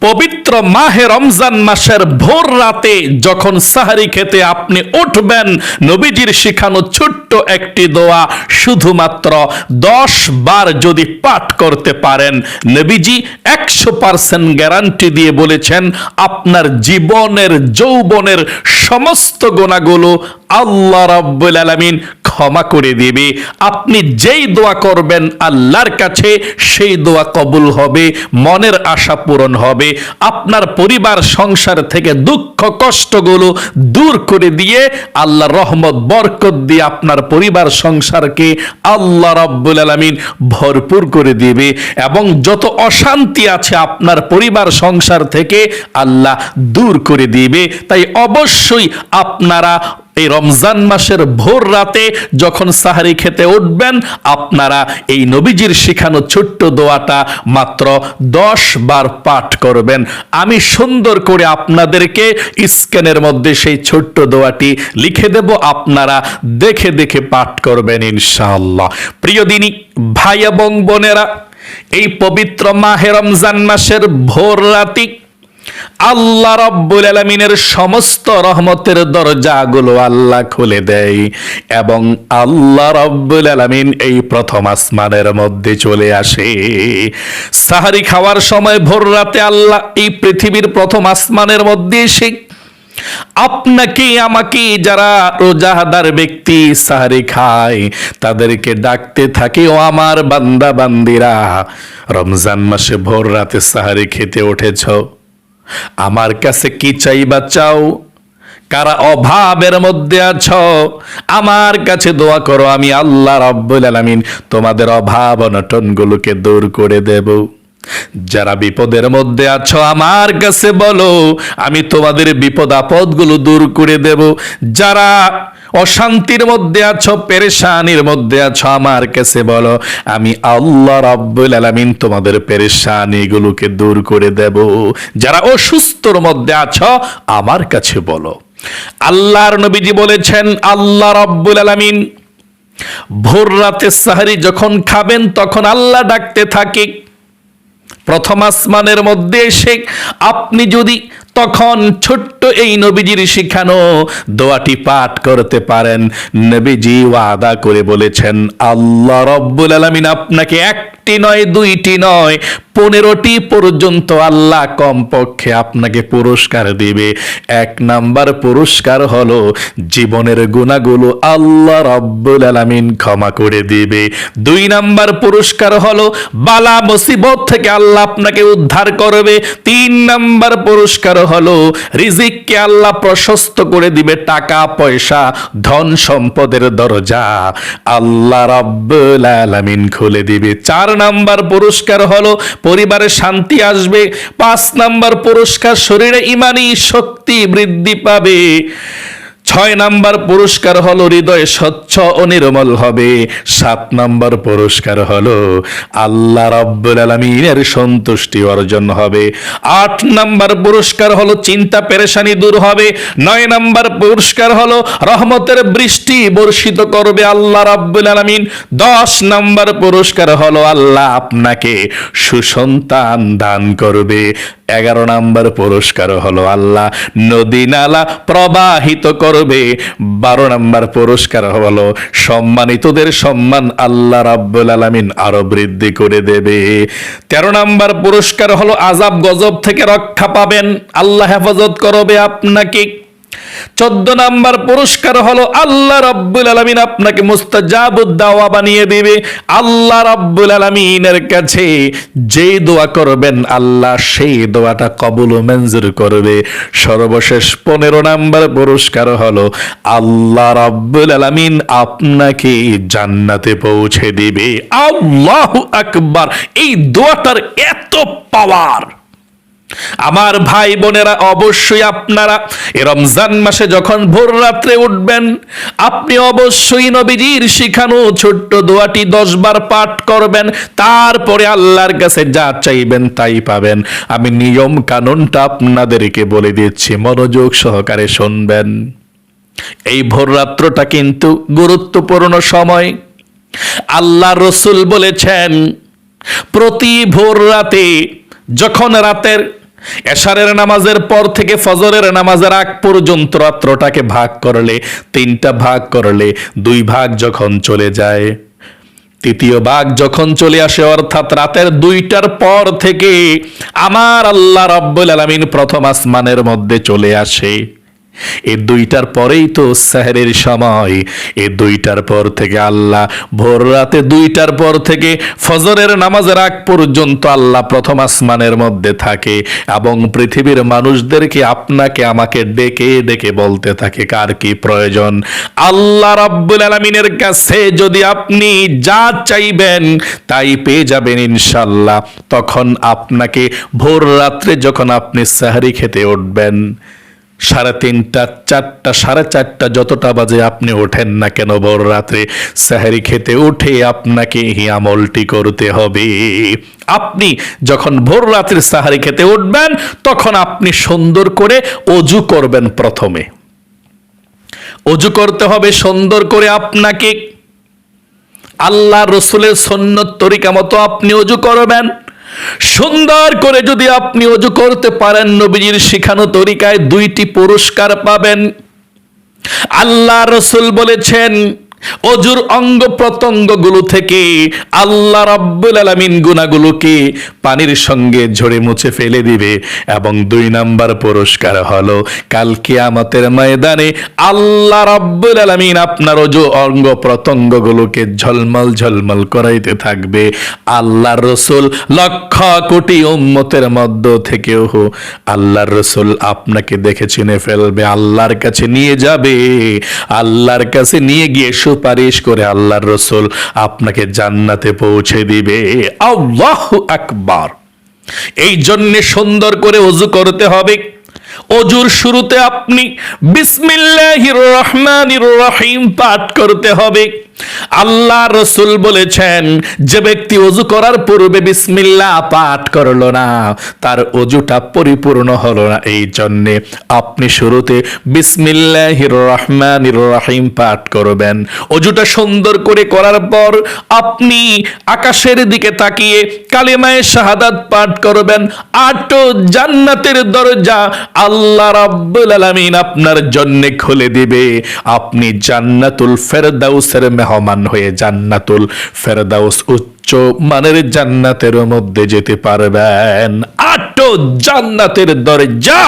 পবিত্র মাহে রমজান মাসের ভোর রাতে যখন সাহারি খেতে আপনি উঠবেন, নবীজির শিখানো ছোট্ট একটি দোয়া শুধুমাত্র দশ বার যদি পাঠ করতে পারেন। নবীজি একশো পার্সেন্ট গ্যারান্টি দিয়ে বলেছেন, আপনার জীবনের, যৌবনের সমস্ত গোনাগুলো আল্লাহ রাব্বুল আলামিন ক্ষমা করে দিবে। আপনি যেই দোয়া করবেন আল্লাহর কাছে, সেই দোয়া কবুল হবে, মনের আশা পূরণ হবে। আপনার পরিবার, সংসার থেকে দুঃখ, কষ্টগুলো দূর করে দিয়ে আল্লাহ রহমত, বরকত দিয়ে আপনার পরিবার, সংসারকে আল্লাহ রাব্বুল আলামিন ভরপুর করে দিবে। এবং যত অশান্তি আছে আপনার পরিবার, সংসার থেকে আল্লাহ দূর করে দিবে। তাই অবশ্যই আপনারা এই রমজান মাসের ভোর রাতে যখন সাহারি খেতে উঠবেন, আপনারা এই নবীজির শিখানো ছোট্ট দোয়াটা মাত্র দশ বার পাঠ করবেন। আমি সুন্দর করে আপনাদেরকে স্ক্যানের মধ্যে সেই ছোট্ট দোয়াটি লিখে দেব, আপনারা দেখে দেখে পাঠ করবেন ইনশাআল্লাহ। প্রিয় দিনী, ভাই এবং বোনেরা, এই পবিত্র মাহে রমজান মাসের ভোর রাতি আল্লাহ রব্বুল আলমিনের সমস্ত রহমতের দরজাগুলো আল্লাহ খুলে দেয় এবং আল্লাহ রব্বুল আলমিন এই প্রথম আসমানের মধ্যে চলে আসে। সাহারি খাওয়ার সময় ভোর রাতে আল্লাহ এই পৃথিবীর প্রথম আসমানের মধ্যে এসে আপনাকে, আমাকে যারা রোজাহাদার ব্যক্তি সাহারি খায়, তাদেরকে ডাকতে থাকে, ও আমার বান্দা বান্দিরা রমজান মাসে ভোর রাতে সাহারি খেতে উঠেছ? আমার কাছে কি চাইবা চাও? কারা অভাবের মধ্যে আছো? আমার কাছে দোয়া করো, আমি আল্লাহ রাব্বুল আলামিন তোমাদের অভাব অনটনগুলোকে দূর করে দেব। যারা বিপদের মধ্যে আছো, আমার কাছে বলো, আমি তোমাদের বিপদ আপদগুলো দূর করে দেব। যারা অশান্তির মধ্যে আছো, পেরেশানির মধ্যে আছো। আমার কাছে বলো, আমি আল্লাহ রাব্বুল আলামিন তোমাদের পেরেশানিগুলোকে দূর করে দেব। যারা অসুস্থর মধ্যে আছো, আমার কাছে বলো। আল্লাহর নবীজি বলেছেন, আল্লাহ রাব্বুল আলামিন ভোর রাতে সাহারি যখন খাবেন, তখন আল্লাহ ডাকতে থাকে। প্রথম আসমানের মধ্যে এসে আপনি যদি তখন ছোট্ট এই নবীজির শিখানো দোয়াটি পাঠ করতে পারেন। নবীজি ওয়াদা করে বলেছেন, আল্লাহ রব্বুল আলামিন আপনাকে একটি নয়, দুইটি নয়, পনেরোটি পর্যন্ত আল্লাহ কমপক্ষে আপনাকে পুরস্কার দিবে। এক নাম্বার পুরস্কার হলো জীবনের গুণাগুলো আল্লাহ রব্বুল আলামিন ক্ষমা করে দিবে। দুই নাম্বার পুরস্কার হলো বালা মুসিবত থেকে আল্লাহ আপনাকে উদ্ধার করবে। তিন নাম্বার পুরস্কার হলো, রিজিককে আল্লাহ প্রশস্ত করে দিবে টাকা, পয়সা, ধন সম্পদের দরজা। আল্লাহ রাব্বুল আলামিন খুলে দিবে। চার নাম্বার পুরস্কার হলো, পরিবারে শান্তি আসবে। পাঁচ নাম্বার পুরস্কার, শরীরে ইমানি শক্তি বৃদ্ধি পাবে। ছয় নাম্বার পুরস্কার হলো হৃদয় স্বচ্ছ ও নির্মল হবে। সাত নাম্বার পুরস্কার হলো আল্লাহ রব্বুল আলমিনের সন্তুষ্টি অর্জন হবে। আট নাম্বার পুরস্কার হলো চিন্তা পেরেশানি দূর হবে। নয় নাম্বার পুরস্কার হলো রহমতের বৃষ্টি বর্ষিত করবে আল্লাহ রাব্বুল আলমিন। দশ নাম্বার পুরস্কার হলো আল্লাহ আপনাকে সুসন্তান দান করবে। এগারো নাম্বার পুরস্কার হলো আল্লাহ। নদী নালা প্রবাহিত করবে। বারো নাম্বার পুরস্কার হলো সম্মানিতদের সম্মান আল্লাহ রাব্বুল আলমিন আরও বৃদ্ধি করে দেবে। তেরো নাম্বার পুরস্কার হলো আজাব গজব থেকে রক্ষা পাবেন। আল্লাহ হেফাজত করবে আপনাকে। চোদ্দ নাম্বার পুরস্কার হলো আল্লাহ রব্বুল আলামিন আপনাকে মুস্তাজাবুদ দাওয়া বানিয়ে দিবে। আল্লাহ রাব্বুল আলামিনের কাছে যেই দোয়া করবেন, আল্লাহ সেই দোয়াটা কবুল ও মঞ্জুর করবে। সর্বশেষ পনেরো নাম্বার পুরস্কার হলো আল্লাহ রাব্বুল আলামিন আপনাকে জান্নাতে পৌঁছে দিবে। আল্লাহু আকবার! এই দোয়াটার এত পাওয়ার আমার ভাই বোনেরা, অবশ্যই আপনারা এ রমজান মাসে যখন ভোর রাত্রে উঠবেন, আপনি অবশ্যই নবীজির শিখানো ছোট্ট দোয়াটি দশ বার পাঠ করবেন, তারপরে আল্লাহর কাছে যা চাইবেন তাই পাবেন। আমি নিয়ম কানুনটা আপনাদেরকে বলে দিচ্ছি, মনোযোগ সহকারে শুনবেন। এই ভোর রাত্রটা কিন্তু গুরুত্বপূর্ণ সময়। আল্লাহ রসুল বলেছেন, প্রতি ভোর রাতে যখন রাতের এশারের নামাজের পর থেকে ফজরের নামাজের আগ পর্যন্ত রাত্রটাকে ভাগ করলে, তিনটা ভাগ করলে, দুই ভাগ যখন চলে যায়, তৃতীয় ভাগ যখন চলে আসে, অর্থাৎ রাতের দুইটার পর থেকে আমার আল্লাহ রব্বুল আলমিন প্রথম আসমানের মধ্যে চলে আসে। এই দুইটার পরেই তো সাহেরের সময়। এই দুইটার পর থেকে আল্লাহ ভোর রাতে দুইটার পর থেকে ফজরের নামাজের আগ পর্যন্ত আল্লাহ প্রথম আসমানের মধ্যে থাকে এবং পৃথিবীর মানুষদেরকে আপনাকে আমাকে ডেকে ডেকে বলতে থাকে, কার কি প্রয়োজন? আল্লাহ রাব্বুল আলমিনের কাছে যদি আপনি যা চাইবেন তাই পেয়ে যাবেন ইনশাল্লাহ তখন আপনাকে ভোর রাত্রে যখন আপনি সাহারি খেতে উঠবেন সাড়ে তিনটা, চারটা, সাড়ে চারটা যতটা বাজে আপনি ওঠেন না কেন বড় রাত্রে? সাহারি খেতে উঠে আপনাকে এই আমলটি করতে হবে। আপনি যখন ভোর রাত্রে সাহারি খেতে উঠবেন, তখন আপনি সুন্দর করে অজু করবেন প্রথমে। অজু করতে হবে সুন্দর করে আপনাকে। আল্লাহ রসুলের সন্ন্যত তরিকা মতো আপনি অজু করবেন। সুন্দর করে যদি আপনি অজু করতে পারেন, নবীজির শিখানো তরিকায় দুইটি পুরস্কার পাবেন। আল্লাহ রসুল বলেছেন অজুর অঙ্গ প্রত্যঙ্গগুলো থেকে আল্লাহ রাব্বুল আলামিন গুণাগুলোকে পানির সঙ্গে ঝরে মুছে ফেলে দিবে এবং দুই নাম্বার পুরস্কার হলো, কাল কিয়ামতের ময়দানে আল্লাহ রাব্বুল আলামিন আপনার অজু অঙ্গ প্রত্যঙ্গগুলোকে ঝলমল ঝলমল করাইতে থাকবে। আল্লাহর রসুল লক্ষ কোটি উম্মতের মধ্য থেকেও আল্লাহর রসুল আপনাকে দেখে চিনে ফেলবে, আল্লাহর কাছে নিয়ে যাবে, আল্লাহর কাছে নিয়ে গিয়ে সুপারিশ করে আল্লাহর রসুল আপনাকে জান্নাতে পৌঁছে দিবে। আল্লাহ একবার এই জন্যে সুন্দর করে অজু করতে হবে। অজুর শুরুতে আপনি বিসমিল্লাহির রহমানির রহিম পাঠ করতে হবে। আল্লাহ রসুল বলেছেন, যে ব্যক্তি অজু করার পূর্বে বিসমিল্লাহ পাঠ করল না, তার অজুটা পরিপূর্ণ হলো না। এই জন্যে আপনি শুরুতে বিসমিল্লাহির রহমানির রহিম পাঠ করবেন। অজুটা সুন্দর করে করার পর আপনি আকাশের দিকে তাকিয়ে কালিমায়ে শাহাদাত পাঠ করবেন। আটো জান্নাতের দরজা আল্লাহ রাব্বুল আলামিন আপনার জন্য খুলে দিবে। আপনি জান্নাতুল ফেরদাউসের মেহমান হয়ে জান্নাতুল ফেরদাউস উচ্চ মানের জান্নাতের মধ্যে যেতে পারবেন। আটো জান্নাতের দরজা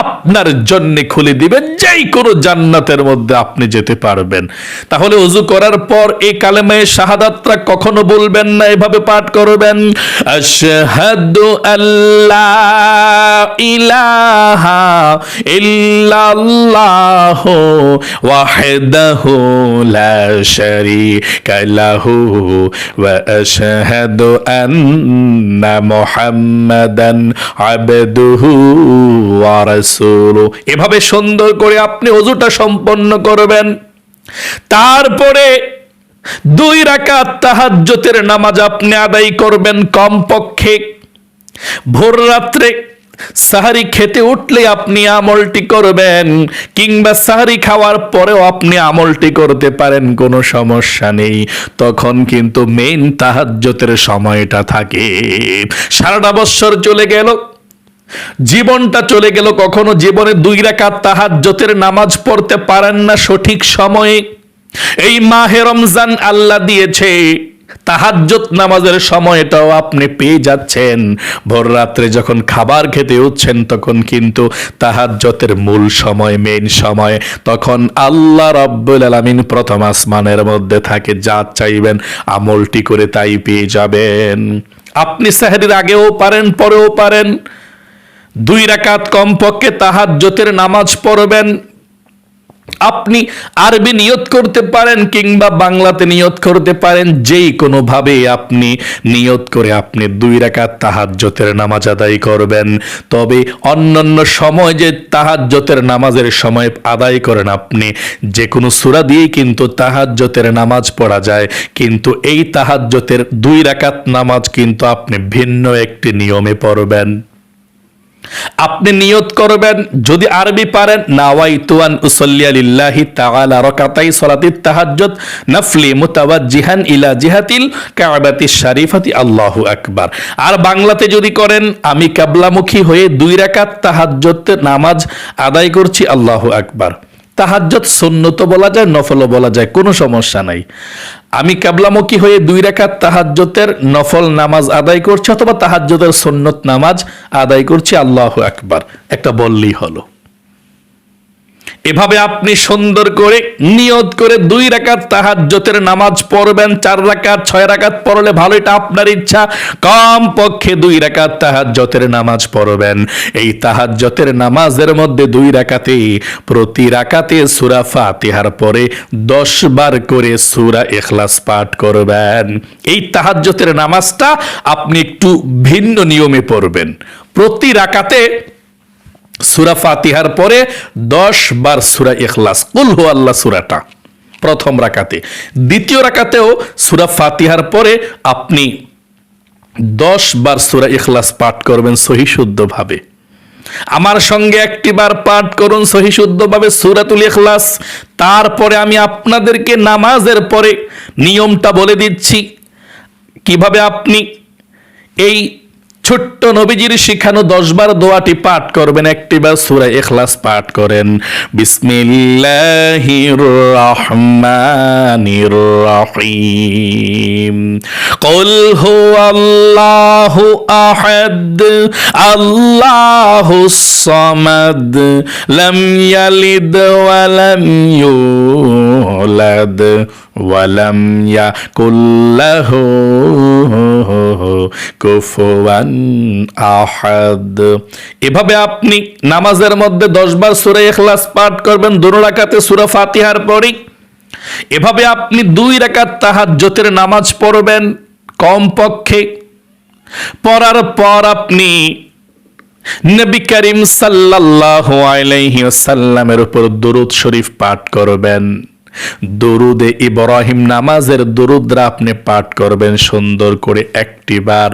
আপনার জন্য খুলে দিবেন যেই কোনো জান্নাতের মধ্যে আপনি যেতে পারবেন। তাহলে অজু করার পর এই কালেমায়ে শাহাদাতটা কখনো বলবেন না, এভাবে পাঠ করবেন, আশহাদু আল্লাহ ইলাহা ইল্লাল্লাহ লা শারীকা লাহু ওয়া আশহাদু আন্না মুহাম্মাদান আবদুহু ওয়া রাসূলুহু এভাবে সুন্দর করে আপনি অজুটা সম্পন্ন করবেন। তারপরে দুই রাকাত তাহাজ্জুদের নামাজ আপনি আদায় করবেন কমপক্ষে। ভোর রাত্রে সাহারি খেতে উঠলে আপনি আমলটি করবেন, কিংবা সাহারি খাওয়ার পরেও আপনি আমলটি করতে পারেন, কোনো সমস্যা নেই। তখন কিন্তু মেন তাহাজ্জতের সময়টা থাকে। সারাটা বৎসর চলে গেল, জীবনটা চলে গেল, কখনো জীবনে দুই রাকাত তাহাজ্জতের নামাজ পড়তে পারেন না সঠিক সময়ে। এই মাহে রমজান আল্লাহ দিয়েছে। তাহাজ্জত নামাজের সময়টাও আপনি পেয়ে যাচ্ছেন। ভোর রাত্রে যখন খাবার খেতে উঠছেন, তখন কিন্তু তাহাজ্জতের মূল সময় মেন সময়। তখন আল্লাহ রব্বুল আলামিন প্রথম আসমানের মধ্যে থাকে যা চাইবেন, আমলটি করে তাই পেয়ে যাবেন। আপনি সাহেরির আগেও পারেন, পরেও পারেন। দুই রাকাত কমপক্ষে তাহাজ্জতের নামাজ পড়বেন। আপনি আরবি নিয়ত করতে পারেন কিংবা বাংলাতে নিয়ত করতে পারেন, যেই কোনো ভাবে আপনি নিয়ত করে আপনি দুই রাকাত তাহাজ্জতের নামাজ আদায় করবেন। তবে অন্যান্য সময় যে তাহাজ্জতের নামাজের সময় আদায় করেন আপনি যে কোনো সূরা দিয়েই কিন্তু তাহাজ্জতের নামাজ পড়া যায়, কিন্তু এই তাহাজ্জতের দুই রাকাত নামাজ কিন্তু আপনি ভিন্ন একটি নিয়মে পড়বেন। আপনি নিয়ত করবেন, যদি আরবি পারেন, নাওয়াইতুয়ান তুয়ান উসল্লিয়ালিল্লাহি তাআলা রাকাতাই সালাতিত তাহাজ্জুদ, নাফলি মুতাওয়াজ্জিহান ইলা জিহাতিল কাবাতি শরীফাতি, আল্লাহু আকবার। আর বাংলাতে যদি করেন, আমি কাবলামুখী হয়ে দুই রাকাত তাহাজ্জুদ নামাজ আদায় করছি, আল্লাহু আকবার। তাহাজ্জত সুন্নত বলা যায়, নফলও বলা যায়, কোনো সমস্যা নাই। আমি কাবলামুখী হয়ে দুই রেখা তাহাজ্জতের নফল নামাজ আদায় করছি অথবা তাহাজ্জতের সুন্নত নামাজ আদায় করছি, আল্লাহ একবার একটা বললেই হলো। এভাবে আপনি সুন্দর করে নিয়ত করে দুই রাকাত তাহাজ্জতের নামাজ পড়বেন, চার রাকাত, ছয় রাকাত পড়লে ভালো, এটা আপনার ইচ্ছা। কম পক্ষে দুই রাকাত তাহাজ্জতের নামাজ পড়বেন। এই তাহাজ্জতের নামাজের মধ্যে দুই রাকাতে, প্রতি রাকাতে সূরা ফাতিহার পরে দশ বার করে সূরা ইখলাস পাঠ করবেন। এই তাহাজ্জতের নামাজটা আপনি একটু ভিন্ন নিয়মে পড়বেন। প্রতি রাকাতে সুরা ফাতিহার পরে দশ বার সুরা ইখলাস। কুল হু আল্লাহ সুরাটা, প্রথম রাকাতে। দ্বিতীয় রাকাতেও সুরা ফাতিহার পরে আপনি দশ বার সুরা ইখলাস পাঠ করবেন সহি শুদ্ধভাবে। আমার সঙ্গে একটি বার পাঠ করুন সহি শুদ্ধভাবে সুরাতুল ইখলাস। তারপরে আমি আপনাদেরকে নামাজের পরে নিয়মটা বলে দিচ্ছি। কীভাবে আপনি এই ছোট্ট নবীজির শিখানো দশবার দোয়াটি পাঠ করবেন একটিবার সুরা এখলাস পাঠ করেন বিসমিল্লাহির রহমানির রহিম قل هو الله أحد الله الصمد لم يلد ولم يولد ওয়ালাম ইয়া কুল্লাহ কুফুয়ান আহাদ এভাবে আপনি নামাজের মধ্যে দশবার সুরে এখলাস পাঠ করবেন দুনো রাকাতে সুরা ফাতিহার পরই। এভাবে আপনি দুই রাকাত তাহাজ্জতের নামাজ পড়বেন কমপক্ষে। পড়ার পর আপনি নবী করিম সাল্লাল্লাহু আলাইহি ওয়াসাল্লামের উপর দরুদ শরীফ পাঠ করবেন। দরুদে ইব্রাহিম নামাজের দরুদরা আপনি পাঠ করবেন সুন্দর করে একটিবার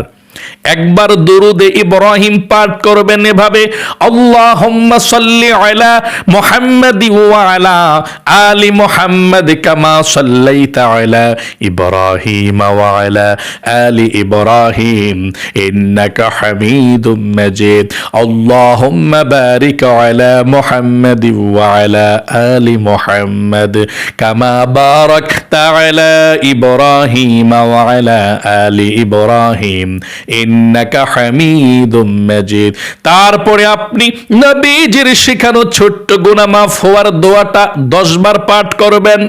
একবার দরুদে ইব্রাহিম পাঠ করবেন এভাবে, আল্লাহুম্মা সাল্লি আলা মুহাম্মাদ ওয়া আলা আলি মুহাম্মাদ কামা সাল্লাইতা আলা ইব্রাহিম ওয়া আলা আলি ইব্রাহিম। ইন্নাকা হামিদুম মাজিদ। আল্লাহুম্মা বারিক আলা মুহাম্মাদ ওয়া আলা আলি মুহাম্মাদ কামা বারাকতা আলা ইব্রাহিম ওয়া আলা আলি ইব্রাহিম। ইন্নাকা হামিদুম মাজিদ। তারপরে আপনি নবীজির শেখানো ছোট্ট গুনাহ মাফ হওয়ার দোয়াটা দশ বার পাঠ করবেন।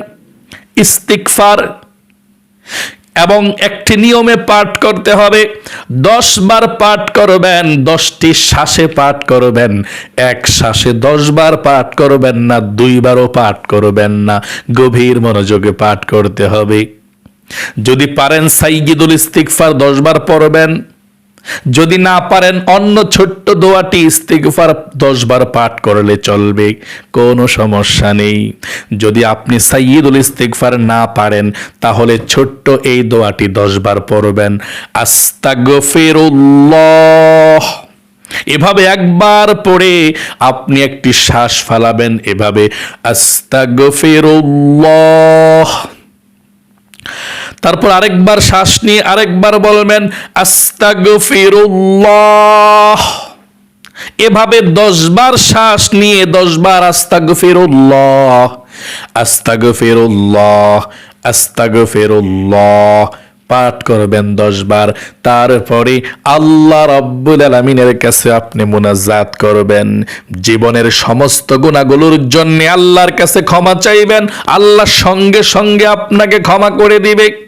ইস্তিগফার। এবং একটি নিয়মে পাঠ করতে হবে। দশ বার পাঠ করবেন, দশটি শ্বাসে পাঠ করবেন। এক শ্বাসে দশ বার পাঠ করবেন না, দুইবারও পাঠ করবেন না। গভীর মনোযোগে পাঠ করতে হবে। যদি পারেন সাইগিদুল ইস্তিকফার দশ বার পড়বেন। যদি না পারেন অন্য ছোট্ট দোয়াটি ইস্তিগফার দশ বার পাঠ করলে চলবে, কোনো সমস্যা নেই। যদি আপনি সাইয়দুল ইস্তিগফার না পারেন, তাহলে ছোট্ট এই দোয়াটি দশ বার পড়বেন। আস্তাগফিরুল্লাহ। এভাবে একবার পড়ে আপনি একটি শ্বাস ফালাবেন, এভাবে আস্তাগফিরুল্লাহ। তারপর আরেকবার শ্বাস নিয়ে আরেকবার বলবেন, আস্তাগফিরুল্লাহ। এভাবে দশবার শ্বাস নিয়ে দশবার আস্তাগফিরুল্লাহ আস্তাগফিরুল্লাহ আস্তাগফিরুল্লাহ। পাঠ করবেন দশ বার তারপরে আল্লাহ রব্বুল আলমিনের কাছে আপনি মোনাজাত করবেন। জীবনের সমস্ত গুণাগুলোর জন্য আল্লাহর কাছে ক্ষমা চাইবেন। আল্লাহ সঙ্গে সঙ্গে আপনাকে ক্ষমা করে দিবে।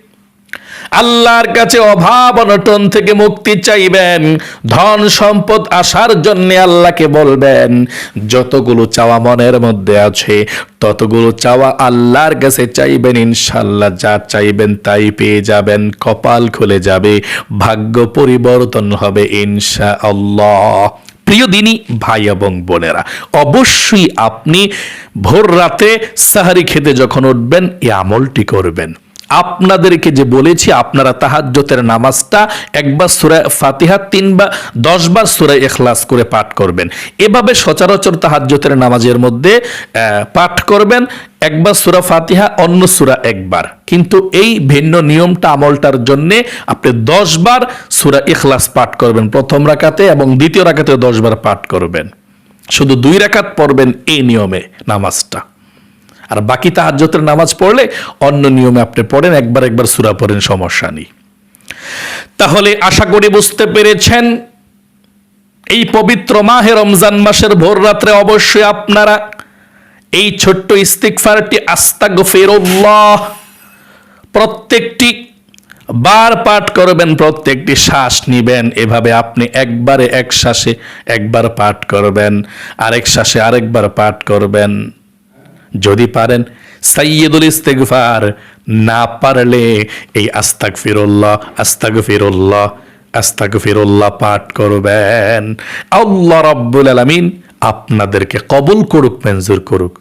আল্লাহর কাছে অভাব অনটন থেকে মুক্তি চাইবেন। ধন সম্পদ আসার জন্য আল্লাহকে বলবেন, যতগুলো চাওয়া মনের মধ্যে আছে, ততগুলো চাওয়া আল্লাহর কাছে চাইবেন ইনশাল্লাহ যা চাইবেন তাই পেয়ে যাবেন, কপাল খুলে যাবে, ভাগ্য পরিবর্তন হবে ইনশা আল্লাহ প্রিয় দিনী, ভাই এবং বোনেরা, অবশ্যই আপনি ভোর রাতে সাহারি খেতে যখন উঠবেন, এই আমলটি করবেন। আপনাদেরকে যে বলেছি, আপনারা তাহাজ্জতের নামাজটা একবার সুরা ফাতিহা, তিনবার, দশবার সুরা এখলাস করে পাঠ করবেন। এভাবে সচরাচর তাহাজ্জতের নামাজের মধ্যে পাঠ করবেন, একবার সুরা ফাতিহা, অন্য সুরা একবার। কিন্তু এই ভিন্ন নিয়মটা আমলটার জন্য আপনি দশবার সুরা এখলাস পাঠ করবেন, প্রথম রাকাতে এবং দ্বিতীয় রাকাতে দশবার পাঠ করবেন। শুধু দুই রাকাত পড়বেন এই নিয়মে নামাজটা। আর বাকি তাহাজ্জতের নামাজ পড়লে অন্য নিয়মে আপনি পড়েন, একবার একবার সুরা পড়েন, সমস্যা নেই। তাহলে আশা করি বুঝতে পেরেছেন, এই পবিত্র মাহে রমজান মাসের ভোর রাত্রে অবশ্যই আপনারা এই ছোট্ট ইস্তিকফারটি আস্তাগ ফেরুল্লাহ প্রত্যেকটি বার পাঠ করবেন, প্রত্যেকটি শ্বাস নিবেন, এভাবে আপনি একবারে এক শ্বাসে একবার পাঠ করবেন, আরেক শ্বাসে আরেকবার পাঠ করবেন। যদি পারেন সাইয়দুল ইস্তেগফার না পারলে এই আস্তাক ফিরুল্লাহ আস্তাক ফিরুল্লাহ আস্তাক ফিরুল্লাহ পাঠ করবেন। আল্লাহ রব্বুল আলমিন আপনাদেরকে কবুল করুক, মঞ্জুর করুক।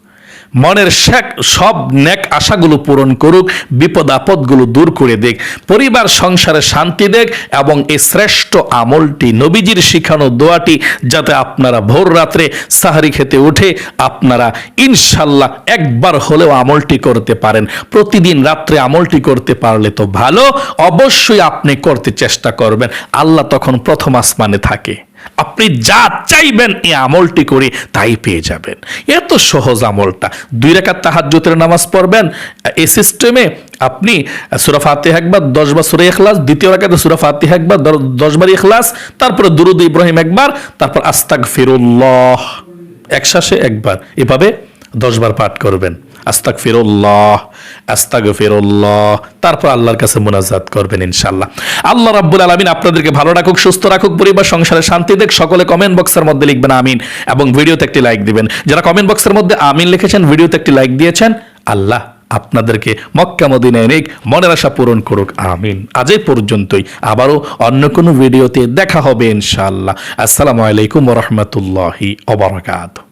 মনের শেখ সব নেক আশাগুলো পূরণ করুক, বিপদ আপদগুলো দূর করে দেখ পরিবার, সংসারে শান্তি দেখ এবং এই শ্রেষ্ঠ আমলটি নবীজির শিখানো দোয়াটি যাতে আপনারা ভোর রাত্রে সাহারি খেতে উঠে আপনারা ইনশাল্লাহ একবার হলেও আমলটি করতে পারেন। প্রতিদিন রাত্রে আমলটি করতে পারলে তো ভালো, অবশ্যই আপনি করতে চেষ্টা করবেন। আল্লাহ তখন প্রথম আসমানে থাকে। আপনি যা চাইবেন এই আমলটি করে তাই পেয়ে যাবেন। এত সহজ আমলটা। দুই রেখার তাহাজ্জুতের নামাজ পড়বেন এই সিস্টেমে আপনি সুরা ফাতিহা একবার, দশ বার সুরা ইখলাস, দ্বিতীয় রাকাতে সুরা ফাতিহা একবার দ- দশ বার ইখলাস, তারপরে দুরুদ ইব্রাহিম একবার, তারপর আস্তাক ফিরুল্লাহ একশ্বাসে একবার। এভাবে দশ বার পাঠ করবেন। আস্তাক ফিরুল্লাহ আস্তাক ফিরুল্লাহ তারপর আল্লাহর কাছে মোনাজাত করবেন ইনশাল্লাহ আল্লাহ রাব্বুল আলামিন আপনাদেরকে ভালো রাখুক, সুস্থ রাখুক, পরিবার সংসারে শান্তি দেখ, সকলে কমেন্ট বক্সের মধ্যে লিখবেন আমিন এবং ভিডিওতে একটি লাইক দিবেন। যারা কমেন্ট বক্সের মধ্যে আমিন লিখেছেন, ভিডিওতে একটি লাইক দিয়েছেন, আল্লাহ আপনাদেরকে মক্কা, মদিনায় নেক মনের আশা পূরণ করুক, আমিন। আজ পর্যন্তই। আবারও অন্য কোনো ভিডিওতে দেখা হবে ইনশাআল্লাহ। আসসালামু আলাইকুম রহমতুল্লাহি অবরাকাত